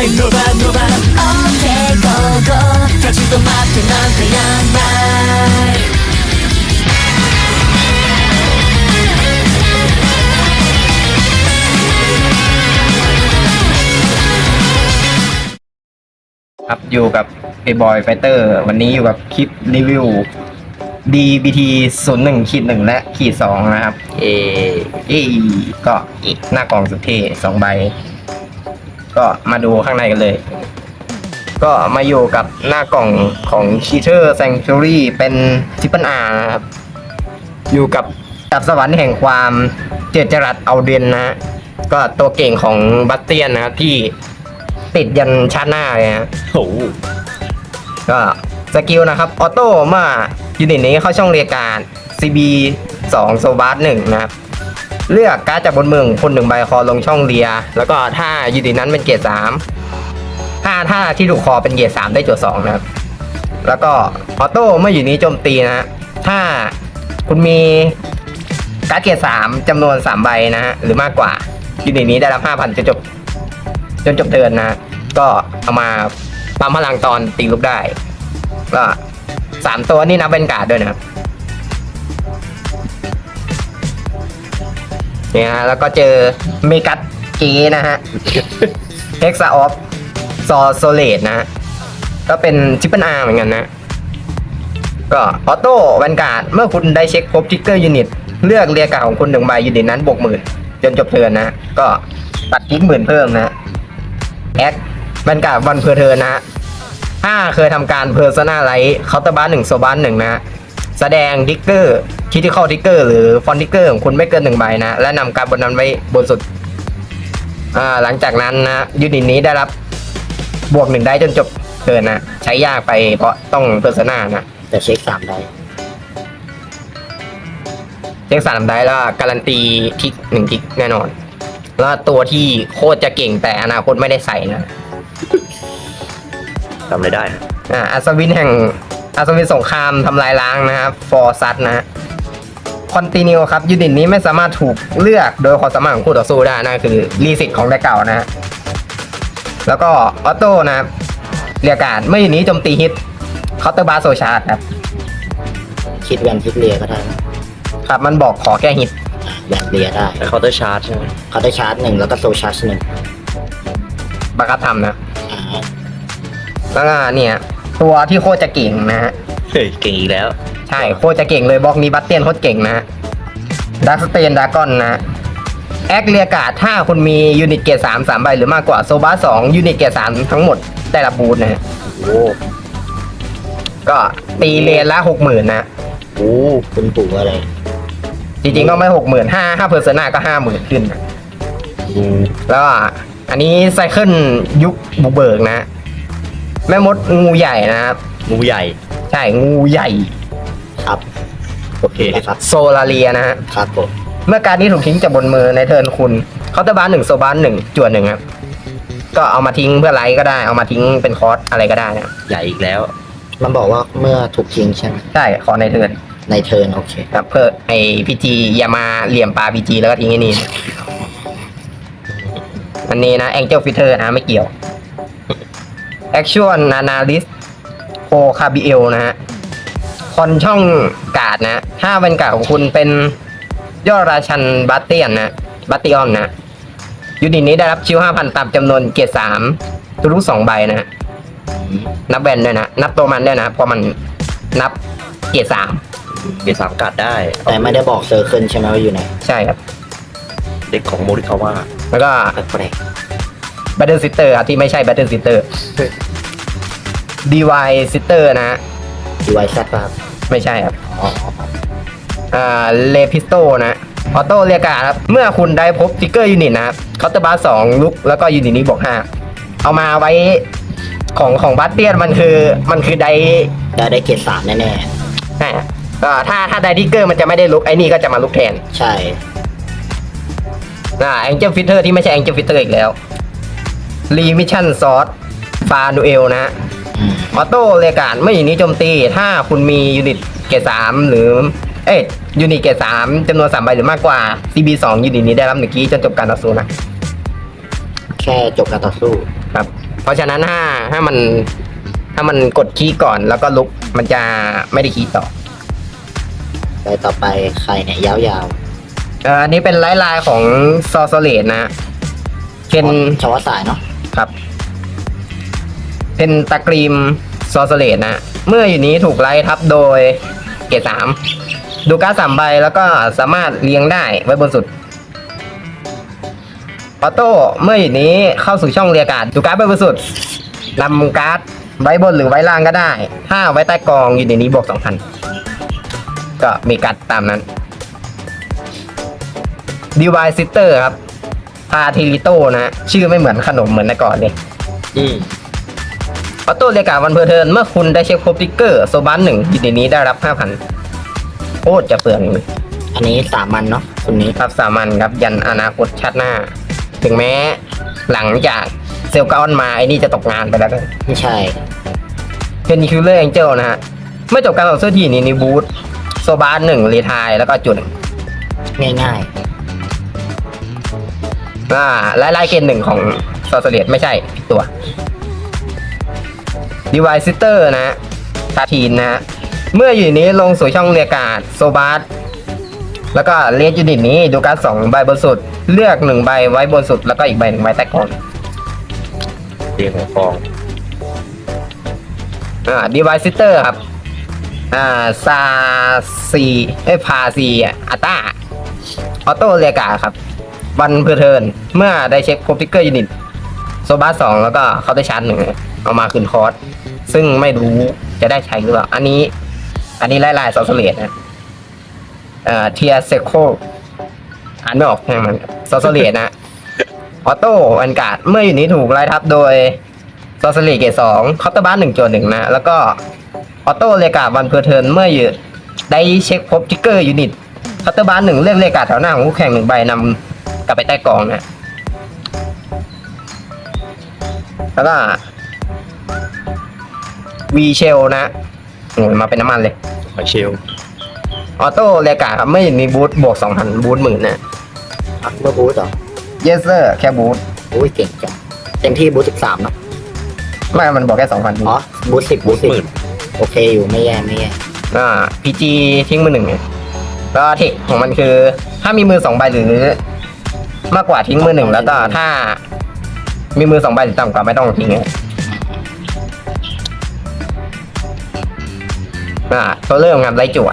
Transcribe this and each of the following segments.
ないノバノバ OK go go 立ち止まってなんてやんない ครับอยู่กับ A Boy Fighter วันนี้อยู่กับคลิปรีวิว DBT 0 1ขีด1และขีด2นะครับ เอเอก็อีกหน้ากล่องสุดเท่สองใบ ก็มาดูข้างในกันเลย ก็มาอยู่กับหน้ากล่องของ Cheater Sanctuary เป็นทิปเปิลอาร์นะครับ อยู่กับดับสวรรค์แห่งความเจดจรัสเอาเดนนะฮะก็ตัวเก่งของบัตเตียนนะครับที่ติดยันชาติหน้าเลยนะโอ้โหก็สกิลนะครับ ออโต้เมื่อยูนิตนี้เข้าช่องเรียกการ CB 2โซบาร์หนึ่งนะครับ เลือกการ์ดจากบนมืองคนหนึ่งใบคอลงช่องเรีย แล้วก็ถ้ายูนิตนั้นเป็นเกรดสามถ้าถ้าที่ถูกคอเป็นเกรดสามได้จทย์สองนะครับ แล้วก็ออโต้เมื่ออยู่นี้โจมตีนะฮะถ้าคุณมีการ์ดเกรดสามจำนวนสามใบนะฮะหรือมากกว่ายูนิตนี้ได้รับห้าพันจนจบจนจบเทินนะฮะก็เอามาปั๊มพลังตอนตีลูกได้ก็สามตัวนี่นับเป็นการ์ดด้วยนะครับ เนี่ยฮะแล้วก็เจอเมกัสเกนะฮะเฮกซาออฟซอโซเลตนะฮะก็เป็นชิปเปิลอาร์เหมือนกันนะ ก็ออโต้แวนการ์ดเมื่อคุณได้เช็คครบทิกเกอร์ยูนิตเลือกเรียกการดของคุณหนึ่งใบยูนิตนั้นบวกหมื่นจนจบเทิร์นนะ ก็ตัดทิกหมื่นเพิ่มนะแอคแวนการ์ดวันเพอร์เทิร์นนะฮะถ้าเคยทำการ Persona Light เคาน์เตอร์บ้านหนึ่งโซบ้านหนึ่งนะฮะ แสดงทิกเกอร์คิติคอลทิกเกอร์หรือฟอนทิกเกอร์ของคุณไม่เกินหนึ่งใบนะ และนำการดบนนั้นไว้บนสุดอ่าหลังจากนั้นนะยูนิตนี้ได้รับบวกหนึ่งได้จนจบเทิร์นนะ ใช้ยากไปเพราะต้องเพอร์ซนานะแต่เช็คสามได้เช็คสามได้แล้วการันตีทิกหนึ่งทิกแน่นอน แล้วตัวที่โคตรจะเก่งแต่อนาคตไม่ได้ใส่นะทำอะไรได้นะอ่าอัศวินแห่ง อัศวินสงครามทำลายล้างนะครับฟอร์ซัตนะฮะคอนติเนียครับยูนิตนี้ไม่สามารถถูกเลือกโดยความสามารถของคู่ต่อสู้ได้นั่นคือรีสิตของแดกเก่านะฮะแล้วก็ออโต้นะครับเรียกการดเมื่อยูนิตนี้โจมตีฮิตเคาน์เตอร์บาร์โซชาร์ดครับคิดแวนคิดเลียก็ได้นะครับมันบอกขอแค่ฮิตอะแวนเลียได้แต่เคาน์เตอร์ชาร์จใช่ไหมเขาได้ชาร์จหนึ่งแล้วก็โซชาร์จหนึ่งบังคับทำนะอ่าแล้วก็เนี่ย ตัวที่โคตรจะเก่งนะฮะเฮ้ยเก่งอีกแล้ว ใช่โคตรจะเก่งเลยบล็อกนี้บัตเตียนโคตรเก่งนะฮะดักสเตนดากอนนะฮะแอคเรียกาดถ้าคุณมียูนิตเกรดสามสามใบหรือมากกว่าโซบาสองยูนิตเกรดสามทั้งหมดได้รับบูทนะฮะโอ้ก็ตีเลนละหกหมื่นนะโอ้คุณปู่อะไรจริงๆก็ไม่หกหมื่นห้าห้าเพอร์เซนาก็ห้าหมื่นขึ้นนะอืมแล้วก็อันนี้ไซเคิลยุคบุกเบิกนะ แม่มดงูใหญ่นะครับ งูใหญ่ ใช่งูใหญ่ ครับ โอเคนะครับ โซลาเรียนะฮะ ครับผม เมื่อการนี้ถูกทิ้งจากบนมือในเทิร์นคุณเคาน์เตอร์บาร์หนึ่งโซบาร์หนึ่งจวนหนึ่งครับ ก็เอามาทิ้งเพื่อไลท์ก็ได้ เอามาทิ้งเป็นคอร์สอะไรก็ได้นะ ใหญ่อีกแล้ว มันบอกว่าเมื่อถูกทิ้งใช่ไหมใช่ ขอในเทิร์น ในเทิร์นโอเค ครับ เพื่อไอพีจีอย่ามาเหลี่ยมปลาพีจีแล้วก็ทิ้งไอ้นี่ อันนี้นะ Angel Fitter นะไม่เกี่ยว Action Analyst p o c a b i e l นะฮะคอนช่องการ์ดนะถ้าเป็นการ์ดของคุณเป็นยอดราชันบัตเตียนนะบัตติออนนะยูนิตนี้ได้รับชิวห้าพันตามจำนวนเกียรติสามทุกๆสองใบนะฮะนับแบนด้วยนะ นับตัวมันด้วยนะเพราะมันนับเกียรติสามเดี๋ยวสามกัดได้ แต่ไม่ได้บอกเซอร์เคิลใช่ไหมว่าอยู่ไหน ใช่ครับ เด็กของโมริคาว่า แล้วก็แปลก Battle Sister ครับที่ไม่ใช่ Battle Sister DY Sister นะฮะๆดีไวซ์ครับไม่ใช่ครับ อ๋ออ่าเลพิสโตนะออโต้เรียกการดครับ เมื่อคุณได้พบทิกเกอร์ยูนิตนะครับเคาน์เตอร์บาร์สองลุกแล้วก็ยูนิตนี้บวกห้าเอามาไว้ของของบัตเตียนมันคือมันคือไดได้ได้เกียรติสามแน่ใช่ครับก็ถ้าถ้าไดทิกเกอร์มันจะไม่ได้ลุกไอ้นี่ก็จะมาลุกแทนๆ ใช่ อ่าแองเจิลฟิเตอร์ที่ไม่ใช่แองเจิลฟิเตอร์อีกแล้ว รีมิชชั่นซอสฟาดูเอลนะอืมออโต้เรียกการดเมื่ออยู่นี้โจมตี ถ้าคุณมียูนิตเกรดสามหรือ เอ้ยยูนิตเกรดสามจำนวนสามใบหรือมากกว่า CB สองยูนิตนี้ได้รับหนึ่งกี้จนจบการต่อสู้นะ แค่จบการต่อสู้ครับ เพราะฉะนั้นถ้าถ้ามัน ถ้ามันกดคีย์ก่อนแล้วก็ลุกมันจะไม่ได้คีย์ต่อไปต่อไปใครเนี่ยยาวเอ่ออันนี้เป็นไลน์ไลน์ของซอสเลตนะเป็นๆชาวสายเนาะ ครับ เป็นตะกรีมซอสเลตนะ เมื่ออยู่นี้ถูกไล่ทับโดยเกรดสามดูการ์ดสามใบแล้วก็สามารถเรียงได้ไว้บนสุดออโต้เมื่ออยู่นี้เข้าสู่ช่องเรียการ์ดดูการ์ดไว้บนสุดนำการ์ดไว้บนหรือไว้ล่างก็ได้ ถ้าไว้ใต้กองอยู่ในนี้บวกสองพันก็มีการ์ดตามนั้นดีวายซิสเตอร์ครับ พาทิลิโตนะชื่อไม่เหมือนขนมเหมือนในก่อนเลยอืมออโต้เรียกการวันเพอร์เทิร์นเมื่อคุณได้เช็คครบติ๊กเกอร์โซบันหนึ่งอยู่ในนี้ได้รับห้าพันโคตรจะเปลืองเลยอันนี้สามัญเนาะคนนี้ครับสามัญครับยันอนาคตชาติหน้า ถึงแม้หลังจากเซลกาออนมาไอ้นี่จะตกงานไปแล้วก็ไม่ใช่ เป็นคิลเลอร์แองเจิลนะฮะเมื่อจบการต่อสู้ที่นี้ในบูธโซบานหนึ่งรีทายแล้วก็จุดหนึ่งง่าย อ่าไล่ไล่เกณฑ์หนึ่งของซอสเลียไม่ใช่ผิดตัวดีวายซิสเตอร์นะทาทีนนะฮะเมื่ออยู่นี้ลงสู่ช่องเรียกการ์ดโซบาสแล้วก็เลสยูนิตนี้ดูการ์ดสองใบบนสุด เลือกหนึ่งใบไว้บนสุด แล้วก็อีกใบหนึ่งไว้ใต้กองเรียงของกองอ่าดีวายซิสเตอร์ครับ อ่าซาซีเอ้ยพาซีอัต้าออโต้เรียกการ์ดครับ วันเพอร์เทินเมื่อได้เช็คครบทิกเกอร์ยูนิตโซบาสองแล้วก็เขาได้ชาร์จหนึ่งเอามาคืนคอร์สซึ่งไม่รู้จะได้ใช้หรือเปล่า อันนี้ อันนี้ไล่ลายซอสเลตนะเอ่อเทียเซโคอ่านไม่ออกใช่ไหมมันซอสเลตนะออโต้อันการ์ดเมื่ออยู่นี้ถูกไล่ทับโดยซอสเลตเกตสองคอปเตอร์บ้านหนึ่งจหนึ่งนะ แล้วก็ออโต้เรียกาดวันเพอร์เทินเมื่ออยู่ได้เช็คพบทิกเกอร์ยูนิตคอปเตอร์บ้านหนึ่งเลือกเรียกาดแถวหน้าของคู่แข่งหนึ่งใบนำ กลับไปใต้กองนะแล้วก็วีเชลนะโอ้ยมาเป็นน้ำมันเลยหอยเชลลออโต้เรียกาครับไม่มีบูทบวกสองพันบูทหมื่นนะๆอักเบอร์บูธเหรอ yes sir แค่บูทอุ้ยเก่งจังเต็มที่บูธสิบสามเนาะไม่มันบอกแค่สองพันอ๋อบูธสิบบูบูทธสิบหมื่นโอเคอยู่ไม่แย่ไม่แย่อ่าพีจีทิ้งมือหนึ่งไงแล้วเทคของมันคือ ถ้ามีมือสองใบหรือ มากกว่าทิ้งมือหนึ่งแล้วก็ถ้า มีมือสองใบหรือต่ำกว่าไม่ต้องทิ้งไงอ่าตัวเริ่มงานไรจั่ว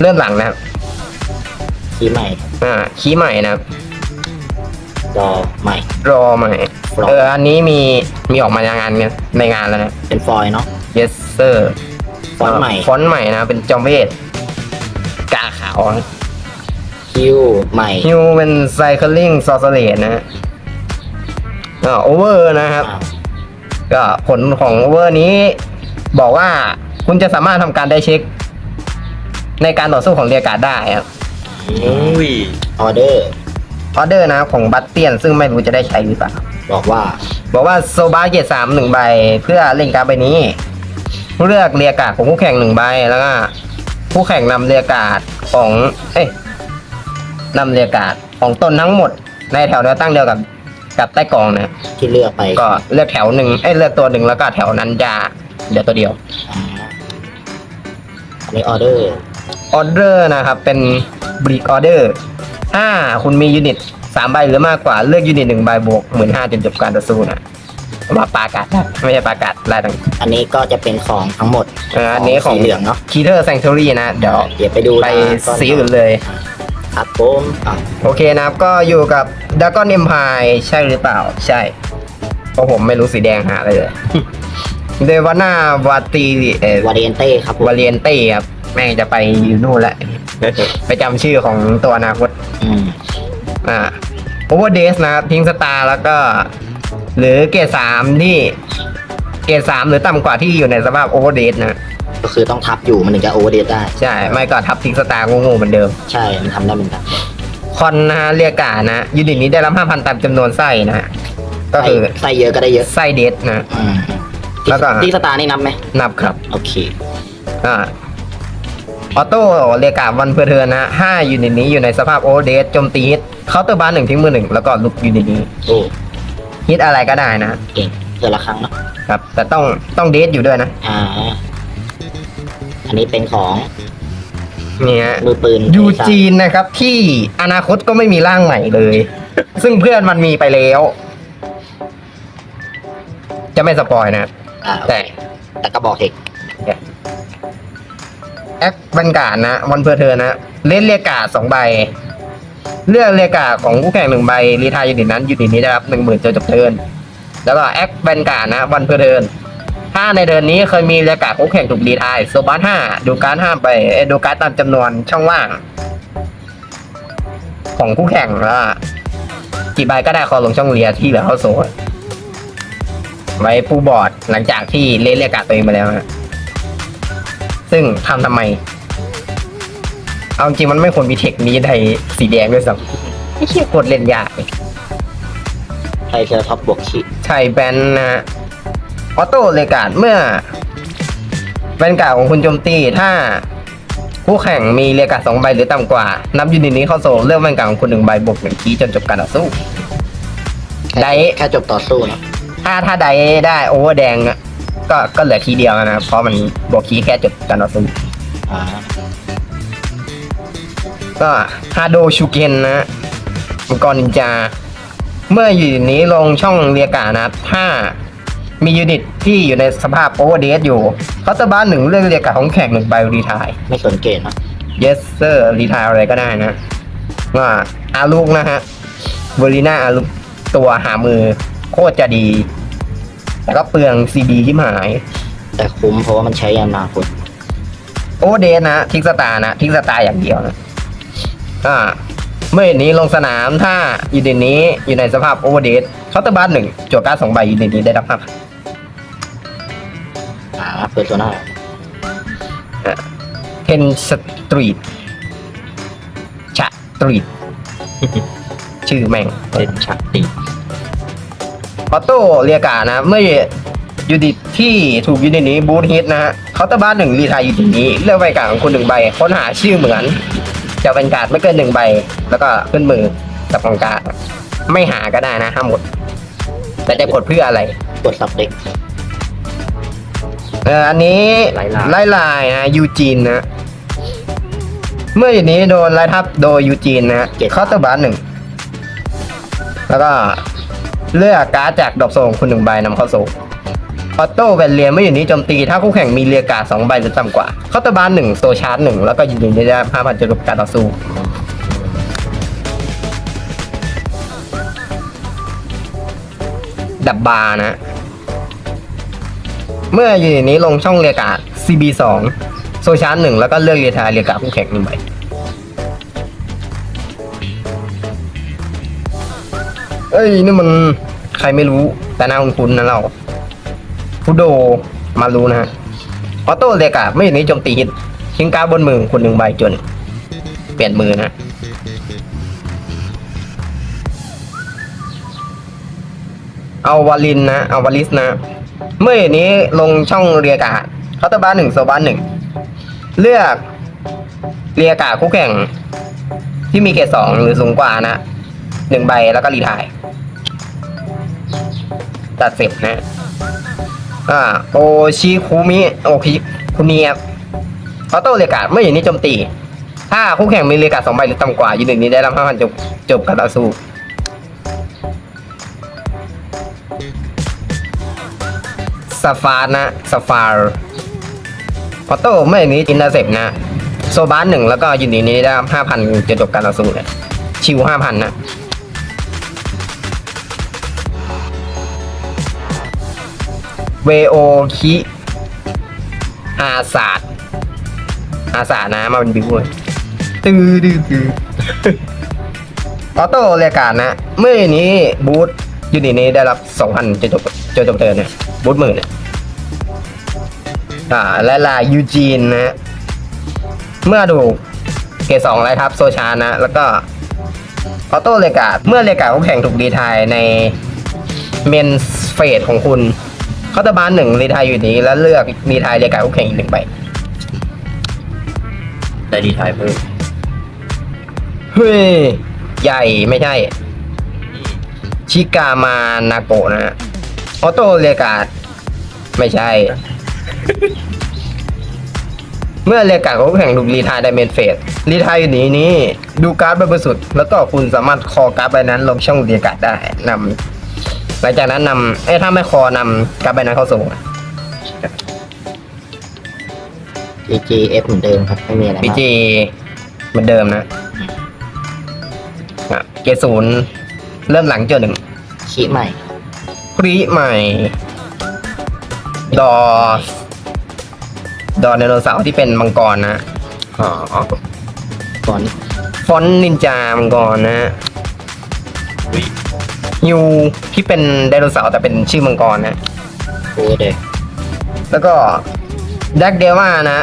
เริ่มหลังนะครับคีย์ใหม่อ่าคีย์ใหม่นะครับรอใหม่ รอใหม่รอเอออันนี้มีมีออกมาในงานเนี่ยในงานแล้วนะ เป็นฟอยล์เนาะ yes sir ฟอนต์ใหม่ ฟอนต์ใหม่นะเป็นจอมเวทกาขาว คิวใหม่ฮิวเป็นไซเคิลิงซอสเลตนะอ่าโอเวอร์นะครับอ้าวก็ผลของโอเวอร์นี้ บอกว่าคุณจะสามารถทำการได้เช็ค ในการต่อสู้ของเรียกการ์ดได้ครับอุ้ยออเดอร์ออเดอร์นะครับของบัตเตียน ซึ่งไม่รู้จะได้ใช้หรือเปล่า บอกว่า บอกว่าโซบาเกตสามหนึ่งใบ เพื่อเล่นการ์ดใบนี้ เลือกเรียกการ์ดของคู่แข่งหนึ่งใบแล้วก็คู่แข่งนำเรียกการ์ดของ เอ้ย นำเรียกการ์ดของตนทั้งหมด ในแถวแนวตั้งเดียวกับกับใต้กองนะที่เลือกไปก็เลือกแถวหนึ่งเอ้ยเลือกตัวหนึ่งแล้วก็แถวนั้นจะเดี๋ยวตัวเดียวอ่าอันนี้ออเดอร์ออเดอร์นะครับ เป็นบริกออเดอร์ถ้าคุณมียูนิตสามใบหรือมากกว่าเลือกยูนิตหนึ่งใบบวกหมื่นห้าจนจบการต่อสู้นะมาปากัดไม่ใช่ปากัดลายต่างอันนี้ก็จะเป็นของทั้งหมดเอออันนี้ของสีเหลืองเนาะคีเทอร์แซงทอรี่นะเดี๋ยวเดี๋ยวไปดูไปนะก่สีอื่นเลย ครับผมอะโอเคนะครับ ก็อยู่กับด a กอนเอ็มพายใช่หรือเปล่า ใช่ เพราะผมไม่รู้สีแดงหาอะไรเลย เดวานาวาตีเอวาเรียนเต้ครับผมวาเลียนเต้ครับ แม่งจะไปอยู่นู่นแหละ ไปจำชื่อของตัวอนาคต อืมอ่าโอเวอร์เดสนะครับทิ้งสตาร์แล้วก็ หรือเกรดสามที่ เกรดสามหรือต่ำกว่าที่อยู่ในสภาพโอเวอร์เดสนะ ก็คือต้องทับอยู่มันถึงจะโอเวอร์เดได้ ใช่ ไม่ก็ทับทิ้งสตาร์งูๆเหมือนเดิม ใช่ มันทำได้เหมือนกันคอนนะฮะเรียกกานะยูนิตนี้ได้รับ 5,000 ตามจำนวนไส้นะฮะก็คือใส่เยอะก็ได้เยอะไส้เดสนะ อืมแล้วก็ ที่สตาร์นี่นับไหมนับครับ โอเค อ่าออโต้เรียกกาวันเพอร์เทิร์นนะฮะห้ายูนิตนี้อยู่ในสภาพโอเวอร์เดสโจมตีฮิตเคาน์เตอร์บาร์หนึ่งทิ้งมือหนึ่งแล้วก็ลุกยูนิตนี้โอ้ฮิตอะไรก็ได้นะ เก่งเดือนละครั้งเนาะครับ แต่ต้องต้องเดทอยู่ด้วยนะ อ่าอั นนี้เป็นของนี่ฮะมือปืนยูจีนนะครับที่อนาคตก็ไม่มีร่างใหม่เลย ซึ่งเพื่อนมันมีไปแล้ว จะไม่สปอยนะ อ่าแต่แต่กระบอกเทคแอคบรรกาศนะวันเพอร์เทอร์นะ เล่นเรียกการ์ดสองใบ เลือกเรียกการ์ดของคู่แข่งหนึ่งใบรีทายยูนิตนั้นยูนิตนี้ได้รับหนึ่งหมื่นจนจบเทิร์นแล้วก็แอคบรรกาศนะวันเพอร์เทอร์ ถ้าในเดือนนี้เคยมีเรียกการ์ดคู่แข่งถูกรีทายโซบัสห้าดูการ์ดห้าไปเอ้ยดูการ์ดตามจำนวนช่องว่าง ของคู่แข่งแล้วกี่ใบก็ได้คอลงช่องเรียที่เหลือเข้าโซ่ไว้ปูบอร์ดหลังจากที่เล่นเรียกการ์ดตัวเองไปแล้วนะซึ่งทำทำไม เอาจริงมันไม่ควรมีเทคนี้ในสีแดงด้วยซ้ำไม่เชี่ยโคตรเล่นยากเลยไทเทอร์ท็อปบวกขีดใช่แบนนะฮะ ออโต้เลกาดเมื่อแบนการ์ดของคุณโจมตีถ้าคู่แข่งมีเลกาดสองใบหรือต่ำกว่า นับยูนิตนี้เข้าโซ่เลือกแบนการของคุณหนึ่งใบบวกหนึ่งคีจนจบการต่อสู้ ได้ แค่จบต่อสู้เนาะถ้าถ้าใดได้โอเวอร์แดงอะก็ก็เหลือทีเดียวนะ เพราะมันบวกคีแค่จบการต่อสู้ อ่าก็ฮาโดชูเกนนะมังกรนินจา เมื่ออยู่นี้ลงช่องเรียกานะถ้า มียูนิตที่อยู่ในสภาพโอเวอร์เดอยู่เขาจะบ้านหนึ่งเรื่องเรียกาของแข่งหนึ่งใบรีทาย ไม่สนเกณฑ์เนาะ yes sir รีทายอะไรก็ได้นะว่าอาลูกนะฮะเวอรีนาอาลูกตัวหามือโคตรจะดี แต่ก็เปลืองซีดีที่หาย แต่คุ้มเพราะว่ามันใช้ยานาคุณโอเวอร์เดนะ ทิกสตาร์นะ ทิกสตาร์อย่างเดียวนะอ่าเมื่อนี้ลงสนามถ้ายูนิตนี้อยู่ในสภาพโอเวอร์เดเคาน์เตอร์บาร์หนึ่งจวการดสองใบยูนิตนี้ได้รับห้าพัน อ่าเพอร์โซนาเทนสตรีทชะตรีทชื่อแม่งเป็นชักตีออโต้เรียกานะเมื่อยูนิตที่ถูกยูนิตนี้บูทฮิตนะฮะเคาน์เตอร์บาร์หนึ่งรีทายยูนิตนี้เลือกใบกลางของคุณหนึ่งใบค้นหาชื่อเหมือนจะเป็นการ์ดไม่เกินหนึ่งใบ แล้วก็ขึ้นมือกับกองการ์ดไม่หาก็ได้นะห้ามหมด แต่จะกดเพื่ออะไรกดสับเด็ก เอออันนี้ไล่ลายนะยูจีนนะ เมื่ออย่างนี้โดนไล่ทับโดยยูจีนนะเคาน์เตอร์บาร์หนึ่ง แล้วก็เลือกการ์ดจากดอกโซงคุณหนึ่งใบนำเข้าโซงออโต้แวนเลียเมื่ออย่างนี้โจมตี ถ้าคู่แข่งมีเรียการ์ดสองใบหรือต่ำกว่าเคาน์เตอร์บาร์หนึ่งโซชาร์จหนึ่งแล้วก็ยินดีได้ห้าพันจะลบการต่อสู้ดับบาร์นะ เมื่ออยู่ในนี้ลงช่องเรียกการ์ด CB 2 โซชาร์หนึ่งแล้วก็เลือกเรียทาเรียการ์ดคู่แข่งหนึ่งใบเอ้ยนี่มันใครไม่รู้แต่น่าคุ้นนะเราฟูโดมารู้นะฮะออโต้เรียการ์ดไม่อยู่นี้โจมตีฮิตทิ้งกาบนมือคุณหนึ่งใบจน เปลี่ยนมือนะเอาวาลินนะ เอาวาลิสนะ เมื่ออย่างนี้ลงช่องเรียกาเคาน์เตอร์บาร์หนึ่งโซบาร์หนึ่งเลือกเรียกาคู่แข่ง ที่มีเกรดสองหรือสูงกว่านะหนึ่งใบแล้วก็รีทายตัดเสร็จนะอ่าโอชิคุมิโอคิคุเนียเคาน์เตอร์เรียกาศเมื่ออย่างนี้โจมตี ถ้าคู่แข่งมีเรียกาศสองใบหรือต่ำกว่ายูนิตนี้ได้รับห้าพันจบจบการต่อสู้ สฟาร์นะสฟาร์ออโต้ไม่อย่างนี้อินเตอร์เซปนะ โซบาร์หนึ่งแล้วก็ยูนิตนี้ได้ห้าพันจะจบการต่อสู้เลยชิวห้าพันนะเวโอคิอาศาสตร์อาศาสตร์นะมาเป็นบิวเลยตื้อดื้อตื้อออโต้เรียกการนะ เมื่ออย่างนี้บูธยูนิตนี้ได้รับสองพันจะจบ จจบเทิร์นเนี่ยบูธหมื่นเนี่ยอ่าและลายยูจีนนะเมื่อดูเกสองไรทับโซชานะ แล้วก็ออโต้เรียกาเมื่อเรียการคู่แข่งถูกดีทายในเมนเฟสของคุณเขาตะบานหนึ่งรีทายอยู่นี้ แล้วเลือกรีทายเรียการคู่แข่งอีกหนึ่งใบได้ดีทายเพิ่มเฮ้ย ใหญ่ไม่ใช่ชชิกามานาโกะนะฮะ ออโต้เรียกการ์ดไม่ใช่ เมื่อเรียกการ์ดของคู่แข่งถูกรีไทายไดเมนเฟสรีไทายอยู่นี้นี้ ดูการ์ดใบบริสุทธิ์แล้วก็คุณสามารถคอการ์ดใบนั้นลงช่องเรียกการ์ดได้นำหลังจากนั้นนำเอ้ยถ้าไม่คอนำการ์ดใบนั้นเข้าสู่จีจีเอฟเหมือนเดิมครับ ไม่มีอะไรพีมากจีเหมือนเดิมนะอะเกรดศูนย์เริ่มหลังเจอหนึ่งชี้ใหม่ พรีใหม่ ดอ ดอไดโนเสาร์ที่เป็นมังกรนะอ๋ออ๋อก่อนฟอนต์นินจามังกรนะอุ้ยยูที่เป็นไดโนเสาร์แต่เป็นชื่อมังกรนะ โอ้ยเดยแล้วก็ดักเดว่านะ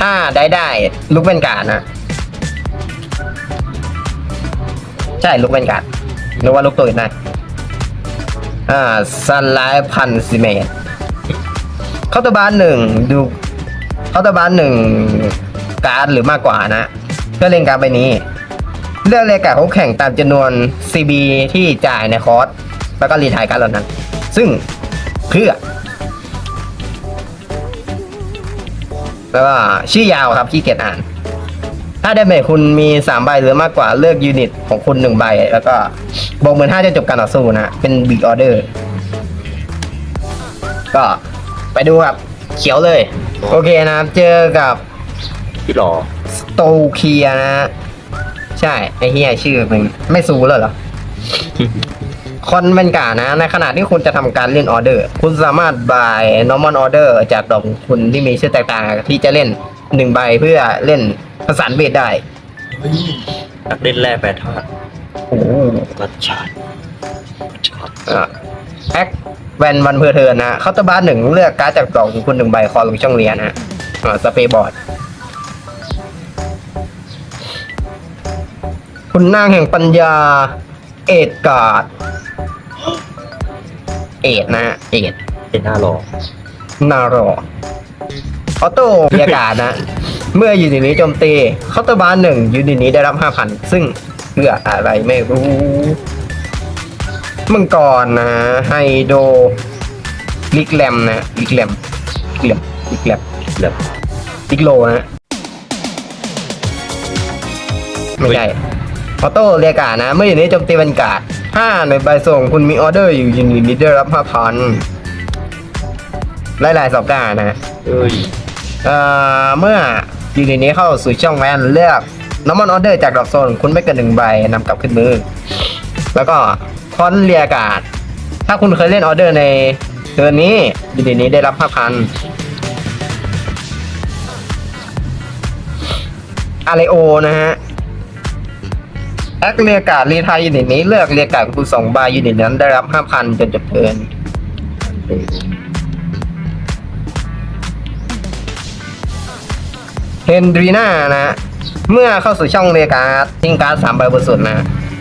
ถ้าได้ได้ลุกเป็นการดนะ ใช่ลุกเป็นการดหรือว่าลุกตัวอื่นได้ อ่าซันไลท์พันซิเมตเคาน์เตอร์บาร์หนึ่งดูเคาน์เตอร์บาร์หนึ่งการ์ดหรือมากกว่านะเพื่อเล่นการ์ดใบนี้ เลือกเลยการดเขาแข่งตามจำนวน CB ที่จ่ายในคอร์สแล้วก็รีทายการ์ดเหล่านั้น ซึ่งเพื่อแล้วก็ชื่อยาวครับขี้เกียจอ่าน ถ้าได้เมจคุณมีสามใบหรือมากกว่าเลือกยูนิตของคุณหนึ่งใบ แล้วก็บวกหมื่นห้าจะจบการต่อสู้นะ เป็นบิ๊กออเดอร์ ก็ไปดูครับ เขียวเลย โอเคนะครับ เจอกับพี่หล่อสโตเคียนะใช่ ไอเฮียชื่อมันไม่ซูเลยเหรอ คอนเวนการ์ดนะ ในขณะที่คุณจะทำการเล่นออเดอร์ คุณสามารถบาย normal order จากดอกของคุณที่มีชื่อแตกต่างที่จะเล่น หนึ่งใบเพื่อเล่นผสานเวทได้นักเล่นแร่แปรธาตุโอ้โหรัดชาร์จชอบอะแอคแวนวันเพอร์เทิร์นนะเคาน์เตอร์บาร์หนึ่งเลือกการ์ดจากดอกของคุณหนึ่งใบคอลงช่องเรียนนะอ่าสเปรย์บอร์ด คุณนางแห่งปัญญา เอ็ดการ์ดเอ็ดนะเอ็ดเป็นหน้าหล่อนารอ ออโต้บรรยากาศนะ เมื่อยูนิตนี้โจมตีเคาน์เตอร์บาร์หนึ่งยูนิตนี้ได้รับห้าพันซึ่งเพื่ออะไรไม่รู้มังกรนะไฮโดลิกแลมนะลิกแลมลิกแลมลิกแลมแบบลิกโลนะไม่ใช่ออโต้เรียการนะเมื่ออยู่นี้โจมตีบรรยากาศถ้าในใบส่งคุณมีออเดอร์อยู่ยูนิตนี้ได้รับห้าพันไล่ลายสอบได้นะเอ้ย เอ่อเมื่อยูนิตนี้เข้าสู่ช่องแวนเลือกน้ำมันออเดอร์จากดอกโซนคุณไม่เกินหนึ่งใบนำกลับขึ้นมือ แล้วก็คอนเรียกาศ ถ้าคุณเคยเล่นออเดอร์ในเดือนนี้ยูนิตนี้ได้รับห้าพันอาริโอนะฮะแอคเรียกาศรีไทยยูนิตนี้เลือกเรียกาศคุณสองใบยูนิตนั้นได้รับห้าพันจนจบเทิร์น เฮนดรีน่านะ เมื่อเข้าสู่ช่องเรียการ์ดทิ้งการ์ดสามใบบนสุดนะ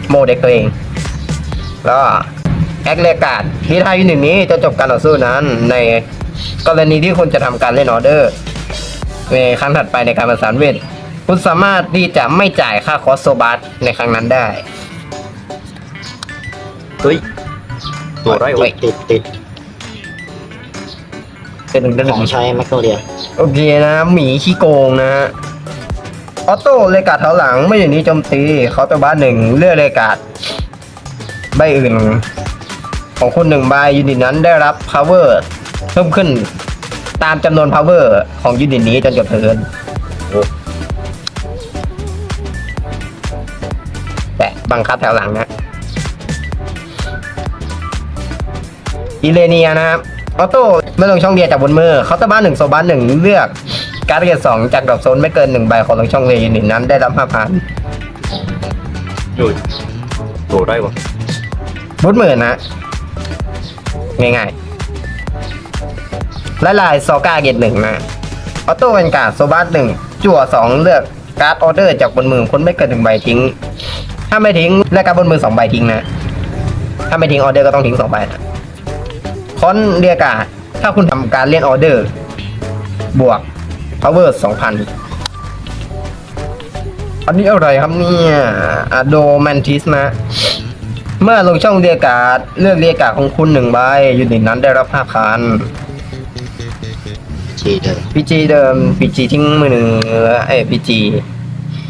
โมเด็กตัวเอง แล้วก็แอคเรียการ์ดที่ท้ายยูนิตนี้จะจบการต่อสู้นั้น ในกรณีที่คุณจะทำการเล่นออเดอร์ในครั้งถัดไปในการประสานเวทคุณสามารถที่จะไม่จ่ายค่าคอสโซบัสในครั้งนั้นได้เฮ้ยตัวไรเฮ้วะยติดติด เป็นหนึ่งเป็นหขนึ่องใช้แมคโครเรียโอเคนะหมีขี้โกงนะฮะออโต้เลกาดเท้าหลังไม่อย่างนี้โจมตีเขาตัวบ้านหนึ่งเลือกเลกาดใบอื่น ของคุณหนึ่งใบยูนิตนั้นได้รับ power เพิ่มขึ้นตามจำนวน power ของยูนิตนี้จนจบเทิร์นแต่บังคับแถวหลังนะอิเลเนียนะครับ ออโต้ไม่ลงช่องเรียจากบนมือเขาน์เตอร์บ้านหนึ่งโซบ้านหนึ่งเลือก การ์ดเกียร์สองจากดอกโซนไม่เกินหนึ่งใบของลงช่องเรียยูนิตนั้นได้รับห้าพันยุยตัวไรวะบุดหมื่นนะง่ายๆและลายซอก้าเกตหนึ่งนะออโต้เป็นการ์ดโซบัสหนึ่งจั่วสองเลือกการ์ดออเดอร์จากบนมือคุณไม่เกินหนึ่งใบทิ้ง ถ้าไม่ทิ้งเลือกการ์ดบนมือสองใบทิ้งนะ ถ้าไม่ทิ้งออเดอร์ก็ต้องทิ้งสองใบนะค อนเรียกการ์ดถ้าคุณทำการเล่นออเดอร์ บวก power สองพันอันนี้อะไรครับเนี่ยอะโดแมนทิสนะ เมื่อลงช่องเรียกการ์ดเลือกเรียกการ์ดของคุณหนึ่งใบยูนิตนั้นได้รับห้าพันชีเดิมพีจีเดิมพีจีทิ้งมือหนึ่งเอ้พีจี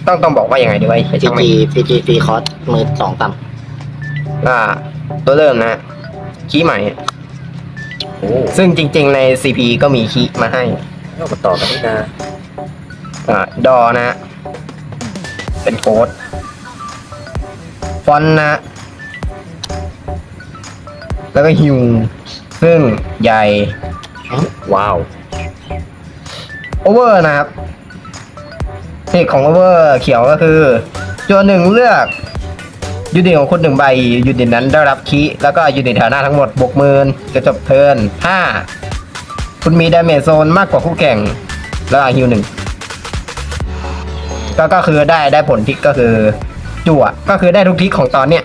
ต้องต้องบอกว่ายังไงดีวะไอ้พีช่างไม่จีพีจีฟรีคอร์สมือสองต่อ่าตัวเริ่มนะคีย์ใหม่โอ้ ซึ่งจริง ๆ ใน CP ก็มีคีย์มาให้เรามาต่อกันนี่นะอ่าดอนะ เป็นโค้ดฟอนต์นะ แล้วก็ฮิวซึ่งใหญ่ ว้าว โอเวอร์นะครับเทคของโอเวอร์เขียวก็คือ ตัวหนึ่งเลือก ยูนิตของคุณหนึ่งใบยูนิตนั้นได้รับคีแล้วก็ยูนิตแถวหน้าทั้งหมดบวกหมื่นจะจบเทิร์นถ้าคุณมีดาเมจโซนมากกว่าคู่แข่งแล้วฮิวหนึ่งก็ก็คือได้ได้ผลทิกก็คือจั่วก็คือได้ทุกทิกของตอนเนี้ย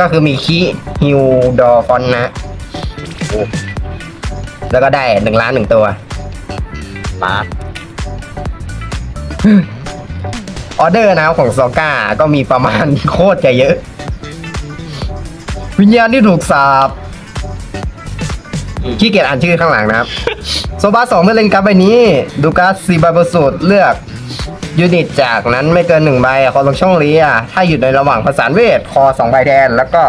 ก็คือมีคีฮิวดอฟอนนะแล้วก็ได้หนึ่งล้านหนึ่งตัวปา ออเดอร์นะครับของซอก้าก็มีประมาณโคตรจะเยอะ วิญญาณที่ถูกสาบขี้เกียจอ่านชื่อข้างหลังนะครับ โซบาสองเมื่อเล่นการ์ดใบนี้ ดูการ์ดสี่ใบบนสุดเลือกยูนิตจากนั้นไม่เกินหนึ่งใบคอลงช่องเรีย ถ้าอยู่ในระหว่างผสานเวท คอสองใบแทน แล้วก็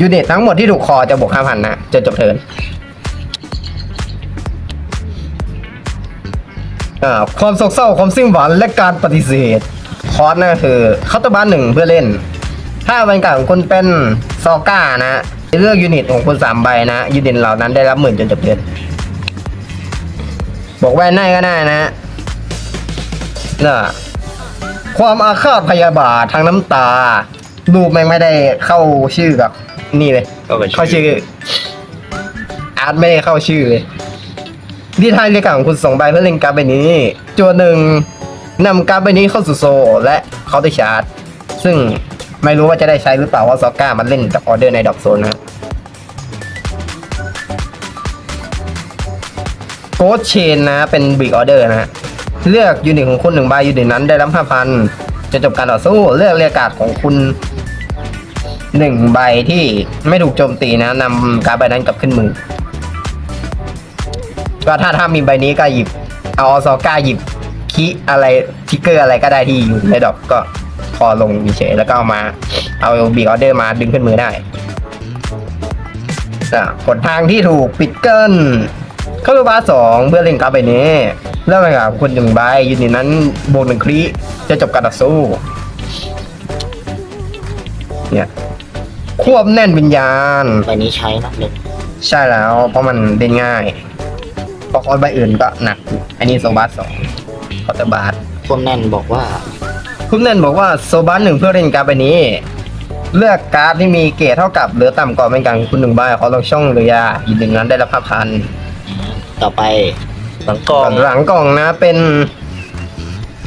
ยูนิตทั้งหมดที่ถูกคอจะบวกห้าพันนะจนจบเทิร์น อ่าความโศกเศร้าความสิ้นหวังและการปฏิเสธ คอร์สนั่นก็คือเคาน์เตอร์บาร์หนึ่งเพื่อเล่น ถ้าบรรยากาศของคุณเป็นซอก้านะเลือกยูนิตของคุณสามใบนะยูนิตเหล่านั้นได้รับหมื่นจนจบเดือนบอกแว่นได้ก็ได้นะน่ะความอาฆาตพยาบาททางน้ำตา รูปแม่งไม่ได้เข้าชื่อกับนี่เลยก็เป็นเข้าชื่ออาร์ตไม่ได้เข้าชื่อเลย ดีทายเรียกการของคุณสองใบเพื่อเล่นการ์ดใบนี้ จัวหนึ่งนำการ์ดใบนี้เข้าสู่โซและเขาได้ชาร์จ ซึ่งไม่รู้ว่าจะได้ใช้หรือเปล่าว่าซอก้ามันเล่นกับออเดอร์ในดอกโซนนะโกดเชนนะเป็นบิ๊กออเดอร์นะเลือกยูนิตของคุณหนึ่งใบยูนิตนั้นได้รับห้าพันจะจบการต่อสู้เลือกเรียกการ์ดของคุณหนึ่งใบที่ไม่ถูกโจมตีนะนำการ์ดใบนั้นกลับขึ้นมือ ก็ถ้าถ้ามีใบนี้ก็หยิบ เอาออซอก้าหยิบคิอะไรทิกเกอร์อะไรก็ได้ที่อยู่ในดอกก็คอลงเฉยๆแล้วก็เอามา เอาบีออเดอร์มาดึงขึ้นมือได้อะกดทางที่ถูกปิดเกิลเข้ารูบาสองเพื่อเล่นการดใบนี้เริ่มไปกับคุณหนึ่งใบยูนิตนั้นบวกหนึ่งครีจะจบการต่อสู้ เนี่ยควบแน่นวิญญาณำใบนี้ใช้นะหนึ่งใช่แล้วเพราะมันเล่นง่ายเพราะคอร์สใบอื่นก็หนัก อันนี้โซบาสสองคอร์ตบาสพวกแน่นบอกว่าคุณแน่นบอกว่าโซบาสหนึ่งเพื่อเล่นการ์ดใบนี้ เลือกการ์ดที่มีเกรดเท่ากับหรือต่ำกว่าเป็นการคุณหนึ่งใบขอลงช่องหรือยาอีกหนึ่งนั้นได้รับห้าพันต่อไปหลังกองหลังกล่องนะเป็น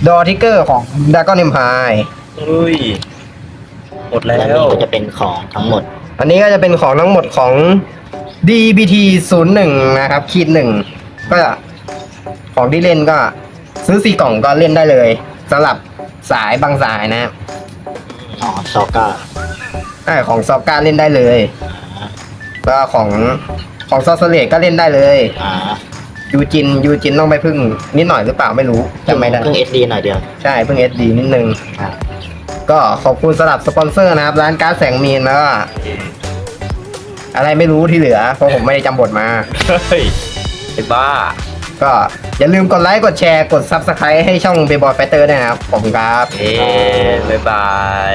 ดอทิกเกอร์ของดากอนเอ็มพายอุ้ยหมดแล้และวนี่ก็จะเป็นของทั้งหมด อันนี้ก็จะเป็นของทั้งหมดของ DBT 0 1 นะครับ ขีดหนึ่ง ก็ของที่เล่นก็ซื้อสี่กล่องก็เล่นได้เลยสำหรับสายบางสายนะอ๋อซอก้าไอของซอกก้าเล่นได้เลยก็ของของซอสเลตก็เล่นได้เลยอ่ายูจินยูจินต้องไปพึ่งนิดหน่อยหรือเปล่าไม่รู้จำไม่ได้เพิ่งเอสดีหน่อยเดียว ใช่เพิ่ง SD นิดนึงอ่าก็ขอบคุณสำหรับสปอนเซอร์นะครับ ร้านการ์ดแสงมีนแล้วก็อะไรไม่รู้ที่เหลือเพราะผมไม่ได้จำบทมาเฮ้ย ไอ้บ้า ก็อย่าลืมกดไลค์ กดแชร์ กด Subscribe ให้ช่อง b บ y Fighter ด้วยนะครับ ขอบคุณครับ เอ้บ๊ายบาย